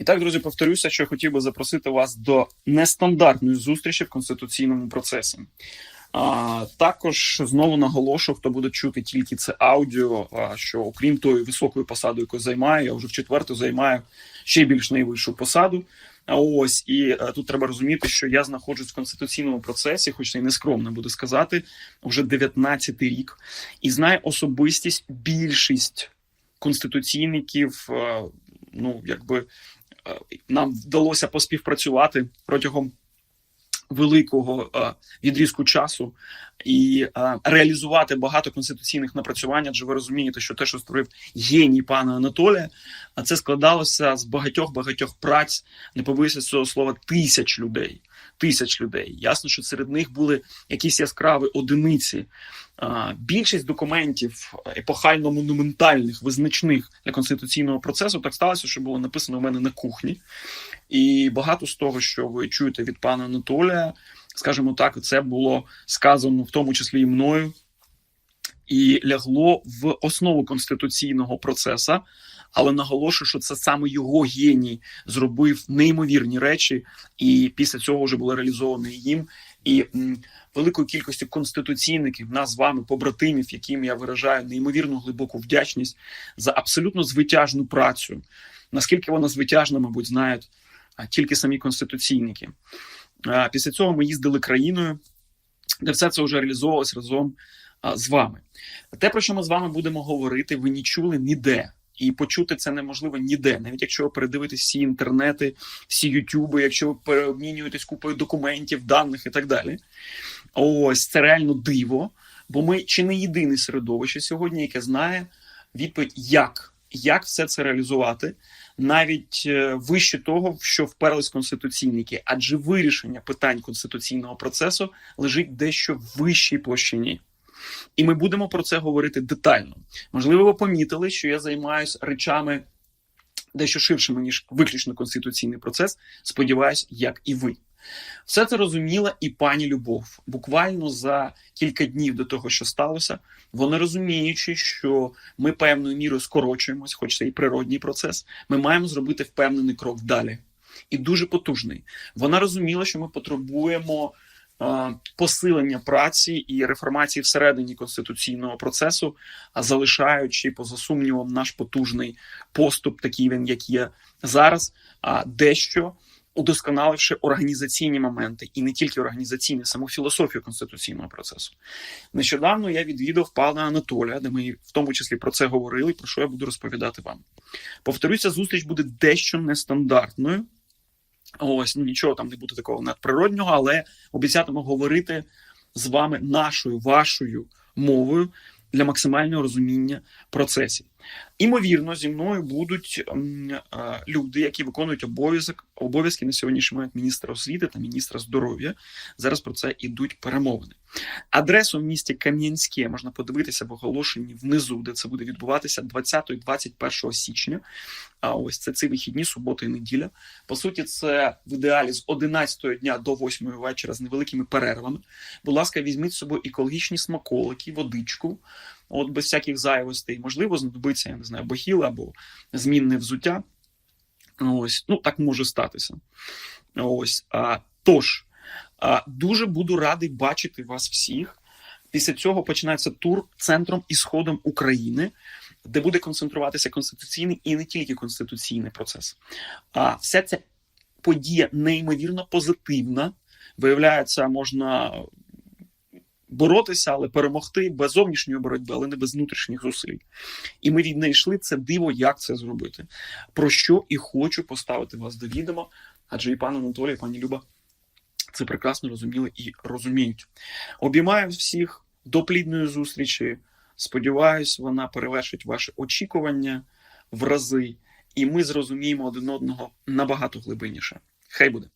І так, друзі, повторюся, що я хотів би запросити вас до нестандартної зустрічі в конституційному процесі. А, також знову наголошу, хто буде чути тільки це аудіо. А, що окрім тої високої посади, яку займаю, я вже в четверту займаю ще більш найвищу посаду. А ось і а, тут треба розуміти, що я знаходжусь в конституційному процесі, хоч це і нескромно буде сказати, вже 19 рік, і знаю особистість більшість конституційників. А, ну якби е, нам вдалося поспівпрацювати протягом великого е, відрізку часу і е, реалізувати багато конституційних напрацювань. Адже ви розумієте, що те, що створив геній пана Анатолія, а це складалося з багатьох багатьох праць, не побоюся цього слова, тисяч людей. Тисяч людей. Ясно, що серед них були якісь яскраві одиниці. Більшість документів епохально-монументальних, визначних для конституційного процесу так сталося, що було написано у мене на кухні. І багато з того, що ви чуєте від пана Анатолія, скажімо так, це було сказано в тому числі і мною, і лягло в основу конституційного процесу. Але наголошую, що це саме його геній зробив неймовірні речі, і після цього вже було реалізовано їм. І великою кількістю конституційників, нас з вами, побратимів, яким я виражаю неймовірну глибоку вдячність за абсолютно звитяжну працю. Наскільки вона звитяжна, мабуть, знають тільки самі конституційники. Після цього ми їздили країною, де все це вже реалізовувалось разом з вами. Те, про що ми з вами будемо говорити, ви не чули ніде. І почути це неможливо ніде, навіть якщо ви передивитесь всі інтернети, всі ютюби, якщо ви переобмінюєтесь купою документів, даних і так далі. Ось це реально диво. Бо ми чи не єдине середовище сьогодні, яке знає відповідь, як, як все це реалізувати, навіть е, вище того, що вперлись конституційники, адже вирішення питань конституційного процесу лежить дещо в вищій площині. І ми будемо про це говорити детально. Можливо, ви помітили, що я займаюся речами дещо ширшими, ніж виключно конституційний процес. Сподіваюсь, як і ви. Все це розуміла і пані Любов. Буквально за кілька днів до того, що сталося, вони розуміючи, що ми певною мірою скорочуємось, хоч це і природній процес, ми маємо зробити впевнений крок далі. І дуже потужний. Вона розуміла, що ми потребуємо посилення праці і реформації всередині конституційного процесу, залишаючи поза сумнівом наш потужний поступ, такий він, як є зараз, а дещо удосконаливши організаційні моменти і не тільки організаційні, саму філософію конституційного процесу. Нещодавно я відвідав пана Анатолія, де ми в тому числі про це говорили, про що я буду розповідати вам. Повторюся, зустріч буде дещо нестандартною. Ось ну нічого там не буде такого надприроднього, але обіцятимо говорити з вами нашою вашою мовою для максимального розуміння процесів. Імовірно, зі мною будуть люди, які виконують обов'язок обов'язки на сьогоднішній момент міністра освіти та міністра здоров'я. Зараз про це ідуть перемовини. Адресу в місті Кам'янське можна подивитися в оголошенні внизу, де це буде відбуватися 20-21 січня. А ось це ці вихідні, субота і неділя. По суті, це в ідеалі з 11 дня до 8 вечора з невеликими перервами. Будь ласка, візьміть з собою екологічні смаколики, водичку, от без всяких зайвостей. Можливо, знадобиться, я не знаю, бахіл або змінне взуття. Ось, ну так може статися. Ось а, тож, а, дуже буду радий бачити вас всіх. Після цього починається тур центром і сходом України, де буде концентруватися конституційний і не тільки конституційний процес. А все це подія неймовірно позитивна. Виявляється, можна боротися, але перемогти без зовнішньої боротьби, але не без внутрішніх зусиль. І ми віднайшли це диво, як це зробити. Про що і хочу поставити вас до відома, адже і пан Анатолій, і пані Люба це прекрасно розуміли і розуміють. Обіймаю всіх до плідної зустрічі. Сподіваюсь, вона перевершить ваші очікування в рази, і ми зрозуміємо один одного набагато глибинніше. Хай буде.